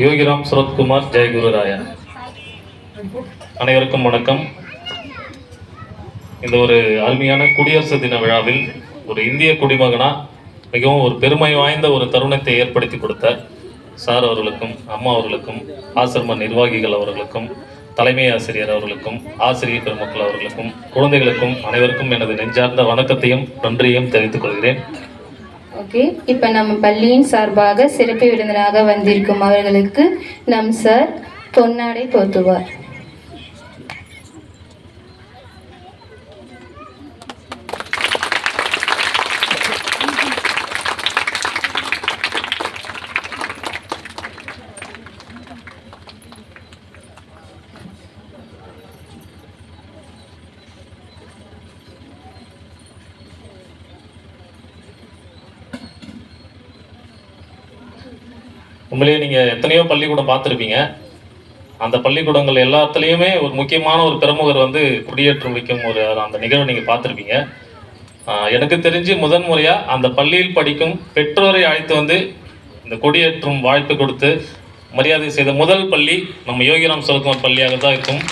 யோகிராம் சுரத்குமார் ஜெயகுருராயா அனைவருக்கும் வணக்கம். இந்த ஒரு அருமையான குடியரசு தின விழாவில் ஒரு இந்திய குடிமகனா மிகவும் ஒரு பெருமை வாய்ந்த ஒரு தருணத்தை ஏற்படுத்தி கொடுத்த சார் அவர்களுக்கும் அம்மா அவர்களுக்கும் ஆசிரம நிர்வாகிகள் அவர்களுக்கும் தலைமை ஆசிரியர் அவர்களுக்கும் ஆசிரியர் பெருமக்கள் அவர்களுக்கும் குழந்தைகளுக்கும் அனைவருக்கும் எனது நெஞ்சார்ந்த வணக்கத்தையும் நன்றியையும் தெரிவித்துக் கொள்கிறேன். ஓகே இப்போ நம்ம பள்ளியின் சார்பாக சிறப்பு விருந்தினராக வந்திருக்கும் அவர்களுக்கு நம் சார் பொன்னாடை போத்துவார் உண்மையிலேயே நீங்கள் எத்தனையோ பள்ளிக்கூடம் பார்த்துருப்பீங்க. அந்த பள்ளிக்கூடங்கள் எல்லாத்துலேயுமே ஒரு முக்கியமான ஒரு பிரமுகர் வந்து குடியேற்றம் வைக்கும் ஒரு அந்த நிகழ்வு நீங்கள் பார்த்துருப்பீங்க. எனக்கு தெரிஞ்சு முதன் முறையாக அந்த பள்ளியில் படிக்கும் பெற்றோரை அழைத்து வந்து இந்த கொடியேற்றும் வாழ்த்து கொடுத்து மரியாதை செய்த முதல் பள்ளி நம்ம யோகிராம் சுரத்குமார் பள்ளியாக தான் இருக்கும்.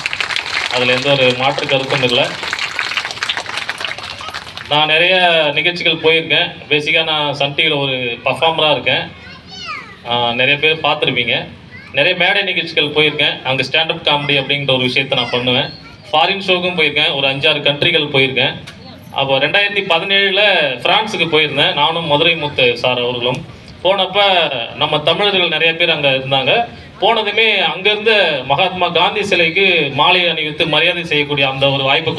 அதில் எந்த ஒரு மாற்று கருத்தும் இல்லை. நான் நிறைய நிகழ்ச்சிகள் போயிருக்கேன். பேசிக்காக நான் சன் டிவியில் ஒரு பர்ஃபார்மராக இருக்கேன். நிறைய பேர் பார்த்துருப்பீங்க. நிறைய மேடை நிகழ்ச்சிகள் போயிருக்கேன். அங்கே ஸ்டாண்டப் காமெடி அப்படிங்கிற ஒரு விஷயத்தை நான் பண்ணுவேன். ஃபாரின் ஷோக்கும் போயிருக்கேன். ஒரு அஞ்சாறு கண்ட்ரிகள் போயிருக்கேன். அப்போ ரெண்டாயிரத்தி பதினேழில் ஃப்ரான்ஸுக்கு போயிருந்தேன். நானும் மதுரை முத்து சார் அவர்களும். போனப்போ நம்ம தமிழர்கள் நிறைய பேர் அங்கே இருந்தாங்க. போனதுமே அங்கேருந்து மகாத்மா காந்தி சிலைக்கு மாலை அணிவித்து மரியாதை செய்யக்கூடிய அந்த ஒரு வாய்ப்பை